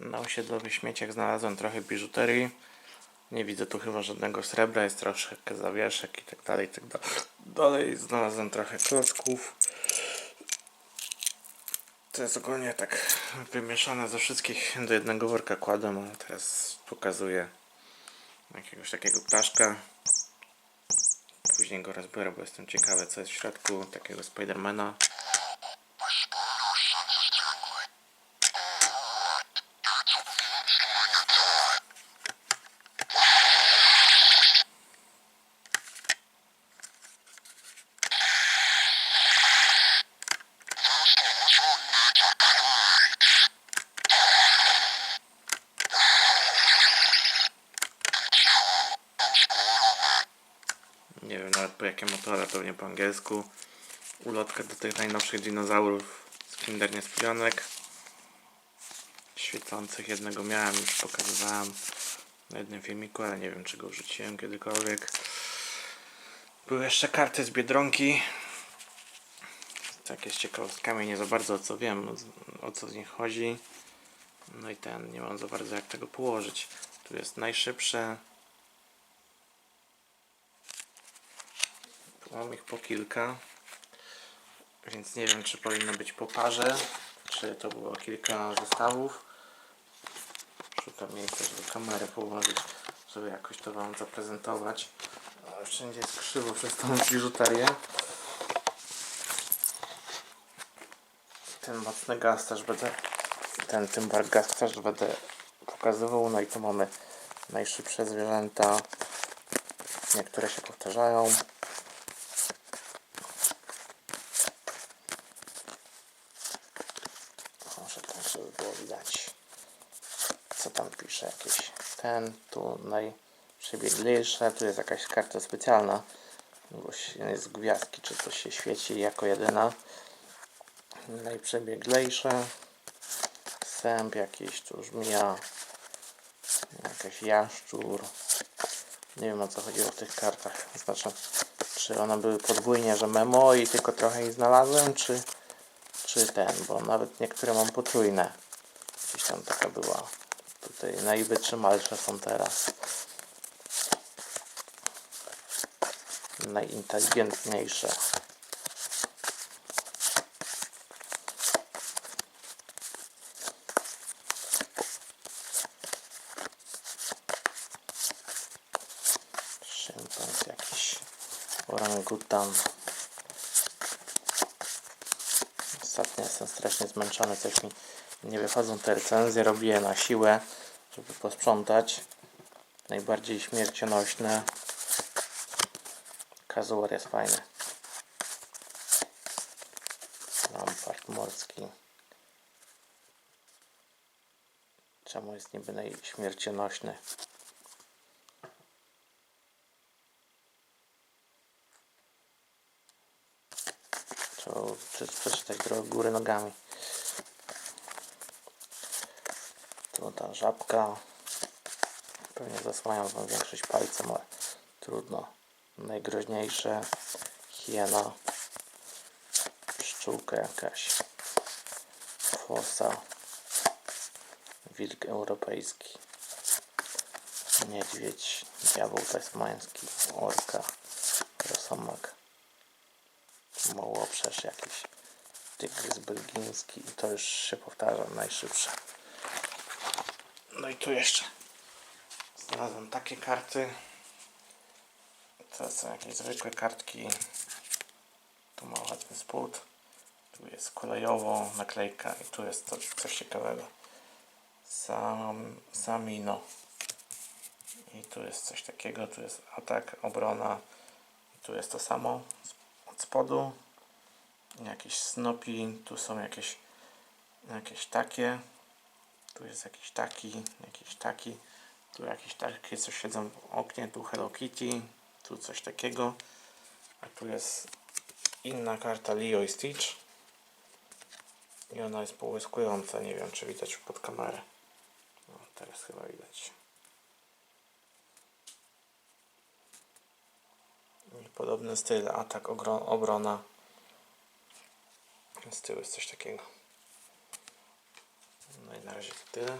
Na osiedlowych śmieciach znalazłem trochę biżuterii. Nie widzę tu chyba żadnego srebra, jest troszkę zawieszek i tak dalej, i tak dalej. Dalej znalazłem trochę klocków. To jest ogólnie tak wymieszane ze wszystkich do jednego worka kładłem, ale teraz pokazuję jakiegoś takiego ptaszka. Później go rozbiorę, bo jestem ciekawy co jest w środku takiego Spidermana. Nie wiem nawet po jakie motory, pewnie po angielsku. Ulotkę do tych najnowszych dinozaurów z Kinder Niespodzianek. Świecących jednego miałem, już pokazywałem na jednym filmiku, ale nie wiem czy go kiedykolwiek. Były jeszcze karty z Biedronki. Takie z ciekawostkami, nie za bardzo co wiem, o co z nich chodzi. No i ten, nie mam za bardzo jak tego położyć. Tu jest najszybsze, Mam ich po kilka, więc nie wiem, czy powinno być po parze, czy to było kilka zestawów. Szukam miejsca, żeby kamerę położyć, żeby jakoś to Wam zaprezentować. Wszędzie jest krzywo przez tą biżuterię. Ten mocny gaz też będę, ten Tymbar gaz też będę pokazywał. No i tu mamy najszybsze zwierzęta. Niektóre się powtarzają. Może tak, żeby było widać. Co tam pisze? Jakieś ten, tu najprzebieglejsze. Tu jest jakaś karta specjalna. Bo jest gwiazdki, czy coś się świeci jako jedyna. Najprzebieglejsze. Sęp jakiś, tu żmija. Jakaś jaszczur. Nie wiem o co chodziło w tych kartach. Znaczy, czy one były podwójnie, że memo i tylko trochę ich znalazłem, czy czy ten, bo nawet niektóre mam potrójne. Gdzieś tam taka była. Tutaj najwytrzymalsze są teraz. Najinteligentniejsze. Szympans jakiś. Orangutan. Ostatnio jestem strasznie zmęczony, coś mi nie wychodzą te recenzje, robię na siłę, żeby posprzątać. Najbardziej śmiercionośne. Kazuar jest fajny. Lampart morski. Czemu jest niby najśmiercionośny? Trzeba prze- przeczytać do góry nogami. Tu ta żabka. Pewnie zasłaniam wam większość palcem, ale trudno. Najgroźniejsze. Hiena. Pszczółka jakaś. Fosa. Wilk europejski. Niedźwiedź. Diabeł tasmański. Orka. Rosomak Mołoprzesz jakiś tygrys belgiński i to już się powtarza najszybsze. No i tu jeszcze znalazłem takie karty. To są jakieś zwykłe kartki. Tu ma spód. Tu jest kolejowo naklejka i tu jest coś, coś ciekawego. Sam, samino. I tu jest coś takiego. Tu jest atak, obrona. I tu jest to samo od spodu. Jakieś snopi, tu są jakieś jakieś takie, tu jest jakiś taki, jakiś taki, tu jakieś takie, co siedzą w oknie, tu Hello Kitty, tu coś takiego, a tu jest inna karta Leo i Stitch. I ona jest połyskująca, nie wiem czy widać pod kamerę, no teraz chyba widać. Podobny styl, atak, obrona. Z tyłu jest coś takiego. No i na razie to tyle.